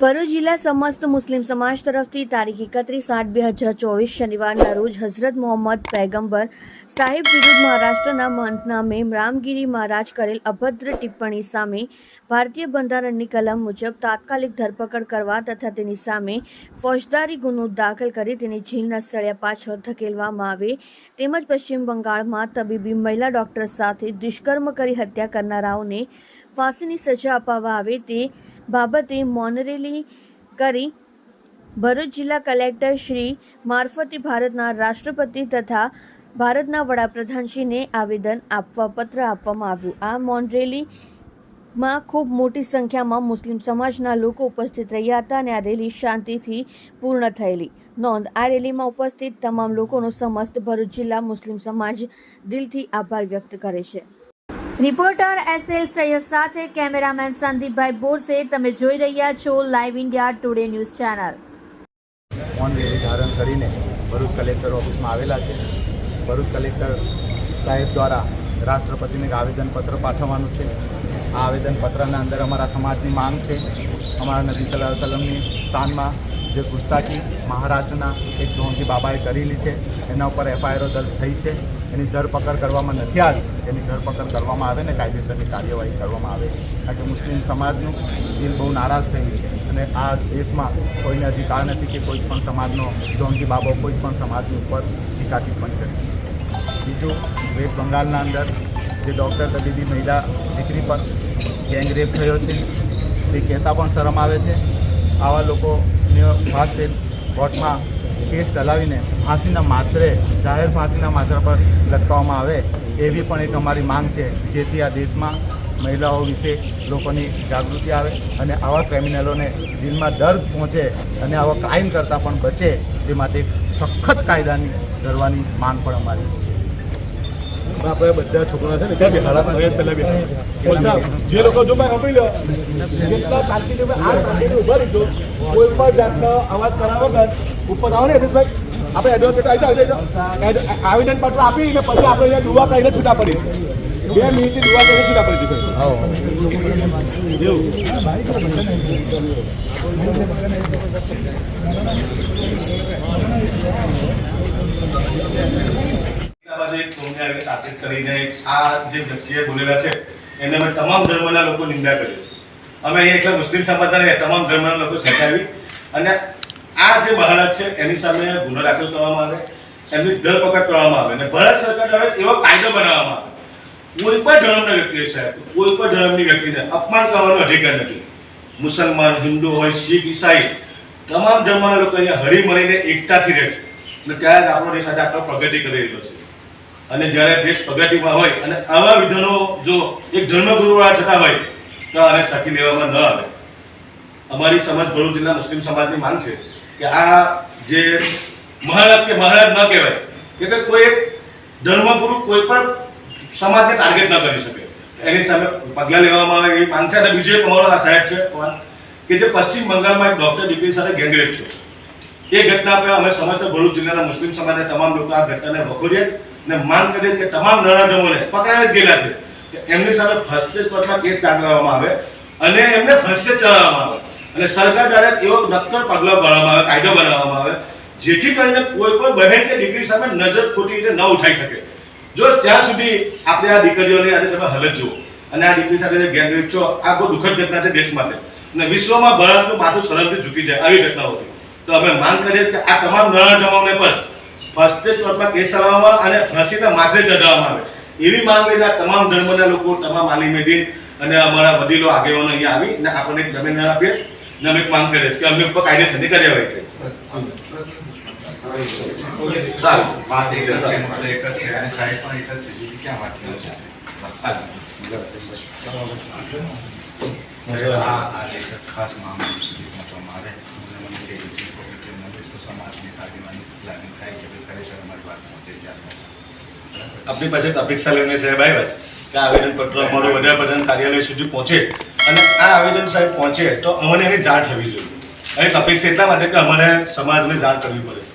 ભરૂચ જિલ્લા સમસ્ત મુસ્લિમ સમાજ તરફથી તારીખ એકત્રીસ આઠ બે હજાર ચોવીસ શનિવારના રોજ હઝરત મોહમ્મદ પૈગંબર સાહેબ વિરુદ્ધ મહારાષ્ટ્રના મહંત નામે રામગીરી મહારાજ કરેલ અભદ્ર ટિપ્પણી સામે ભારતીય બંધારણની કલમ મુજબ તાત્કાલિક ધરપકડ કરવા તથા તેની સામે ફોજદારી ગુનો દાખલ કરી તેને જેલના સળિયા પાછળ ધકેલવામાં આવે તેમજ પશ્ચિમ બંગાળમાં તબીબી મહિલા ડોક્ટર સાથે દુષ્કર્મ કરી હત્યા કરનારાઓને ફાંસીની સજા અપાવવા આવે તે બાબતે મોનરેલી કરી ભરૂચ જિલ્લા કલેક્ટર શ્રી મારફતે ભારતના રાષ્ટ્રપતિ તથા ભારતના વડાપ્રધાનશ્રીને આવેદન આપવા પત્ર આપવામાં આવ્યું. આ મોનરેલીમાં ખૂબ મોટી સંખ્યામાં મુસ્લિમ સમાજના લોકો ઉપસ્થિત રહ્યા હતા અને આ રેલી શાંતિથી પૂર્ણ થયેલી. નોંધ, આ રેલીમાં ઉપસ્થિત તમામ લોકોનો સમસ્ત ભરૂચ જિલ્લા મુસ્લિમ સમાજ દિલથી આભાર વ્યક્ત કરે છે. રિપોર્ટર એસ એલ સૈયદ સાથે કેમેરામેન સંદીપભાઈ બોરસે, તમે જોઈ રહ્યા છો live India Today news channel phone રેલી ધારણ કરીને ભરૂચ કલેક્ટર ઓફિસમાં આવેલા છે. ભરૂચ કલેક્ટર સાહેબ દ્વારા રાષ્ટ્રપતિને એક આવેદનપત્ર પાઠવવાનું છે. આ આવેદનપત્રના અંદર અમારા સમાજની માંગ છે. અમારા નબી સલાહ સલમની શાનમાં જે ગુસ્તાખી મહારાષ્ટ્રના એક ઢોંગી બાબાએ કરેલી છે, એના ઉપર એફઆઈઆરો દર્જ થઈ છે. એની ધરપકડ કરવામાં નથી આવી. એની ધરપકડ કરવામાં આવે ને કાયદેસરની કાર્યવાહી કરવામાં આવે. કારણ કે મુસ્લિમ સમાજનું દિલ બહુ નારાજ થયું છે. અને આ દેશમાં કોઈને અધિકાર નથી કે કોઈ પણ સમાજનો ઢોંગી બાબો કોઈ પણ સમાજની ઉપર ટીકા ટિપ્પણી કરી. બીજું, વેસ્ટ બંગાળના અંદર જે ડૉક્ટર તબીબી મહિલા દીકરી પર ગેંગરેપ થયો છે, તે કહેતા પણ શરમ આવે છે. આવા લોકોને ફાસ્ટ કોર્ટમાં કેસ ચલાવીને ફાંસીના માછરે, જાહેર ફાંસીના માછરા પર લટકાવવામાં આવે એવી પણ એક અમારી માંગ છે, જેથી આ દેશમાં મહિલાઓ વિશે લોકોની જાગૃતિ આવે અને આવા ક્રિમિનલોને દિલમાં દર્દ પહોંચે અને આવા ક્રાઇમ કરતાં પણ બચે તે માટે સખત કાયદાની કરવાની માંગ પણ અમારી છે. આપણે બધા છોકરા છે ને ત્યાં બેહાડા પહેલા બેહાડા જે લોકો જો મેં સાંભળી લો, જેટલા શાંતિથી આ શાંતિથી ઊભા રહીજો, કોઈ પણ જાતનો અવાજ કરાવો વગર ઉપર આવો ને યશભાઈ આપણે એડવોકેટ આવી જાઓ આવેદન પત્ર આપી ને પછી આપણે અહીંયા દુવા કરીને છૂટા પડીશું બે મિનિટની દુવા કરીને છૂટા પડી જશે. એવું આ જોઈએ કોમને આવીને તાકીદ કરીને આ જે વ્યક્તિએ બોલેલા છે, એને અમે તમામ ધર્મના લોકો નિંદા કરીએ છીએ. અમે અહીંયા એટલા મુસ્લિમ સમાજના તમામ ધર્મના લોકો સમજાવી અને આ જે બહારત છે, એની સામે ગુનો દાખલ કરવામાં આવે, એમની ધરપકડ કરવામાં આવે અને ભારત સરકાર દ્વારા એવો કાયદો બનાવવામાં આવે. કોઈ પણ ધર્મના વ્યક્તિએ સાહેબ, કોઈ પણ ધર્મની વ્યક્તિને અપમાન કરવાનો અધિકાર નથી. મુસલમાન, હિન્દુ હોય, શીખ, ઈસાઈ, તમામ ધર્મના લોકો અહીંયા હળી મળીને એકતાથી રહે છે. અને ત્યારે આપણો દેશ આજે આટલો પ્રગતિ કરી રહ્યો છે. અને જ્યારે દેશ પગાટીમાં હોય અને આવા વિધાનો જો એક ધર્મગુરુ થતા હોય, તો આને સાકી લેવામાં ન આવે. અમારી સમાજ ભરૂચ જિલ્લા મુસ્લિમ સમાજની માંગ છે કે આ જે મહારાજ કે મહારાજ ન કહેવાય, કે કોઈ એક ધર્મગુરુ કોઈ પણ સમાજને ટાર્ગેટ ન કરી શકે. એની સામે પગલાં લેવામાં આવે એવી માંગ છે અને બીજું એક અમારો આ સાહેબ છે કે જે પશ્ચિમ બંગાળમાં એક ડોક્ટર દીકરી સાથે ગેંગરેપ છે. એ ઘટના અમે સમસ્ત ભરૂચ જિલ્લાના મુસ્લિમ સમાજના તમામ લોકો આ ઘટનાને વખોડીએ છે અને માંગ છીએ કે તમામ નરાધમોને પકડાઈ જ ગયેલા છે. કે એમની સામે ફર્સ્ટેજ કોર્ટમાં કેસ દાખલવામાં આવે અને એમને ફર્સ્ટેજ ચલાવવામાં આવે. અને સરકાર દ્વારા એવો નક્કર પગલાં ભરવામાં આવે, કાયદો બનાવવામાં આવે, જેથી કરીને કોઈ પણ બહેન કે દીકરી સામે નજર ખોટી રીતે ન ઉઠાઈ શકે. જો ત્યાં સુધી આપણે આ દીકરીઓની આજે તમે હાલત જુઓ અને આ દીકરી સાથે જે છો, આ બહુ દુઃખદ ઘટના છે દેશ માટે. અને વિશ્વમાં ભારતનું માથું સરળથી ઝૂકી જાય આવી ઘટનાઓ. તો અમે માંગ કરીએ છીએ કે આ તમામ નરાધમોને પણ ફર્સ્ટ એડ કોર્ટમાં કેસ ચલાવવામાં અને ફાંસીના માસે ચડાવવામાં આવે. એવી માંગ લઈને આ તમામ ધર્મના લોકો તમામ આલિમે દીન અને અમારા વડીલો આગેવાનો અહીંયા આવી અને આપણને એક જમીન આપીએ અને અમે એક માંગ કરીએ કે અમે ઉપર કાયદેસરની કાર્યવાહી કરીએ સારું. વાત એક જ છે એક જ છે અને સાહેબ પણ એક જ છે. બીજી ક્યાં વાત છે? આ આ લેખક ખાસ મામલો સુધી પહોંચવામાં આવે આપણી પાસે અપેક્ષા લઈને સાહેબ આવ્યા છે કે આ આવેદનપત્ર અમારું વડાપ્રધાન કાર્યાલય સુધી પહોંચે અને આ આવેદન સાહેબ પહોંચે તો અમને એની જાણ થવી જોઈએ. અને અપેક્ષા એટલા માટે કે અમારે સમાજને જાણ કરવી પડે છે.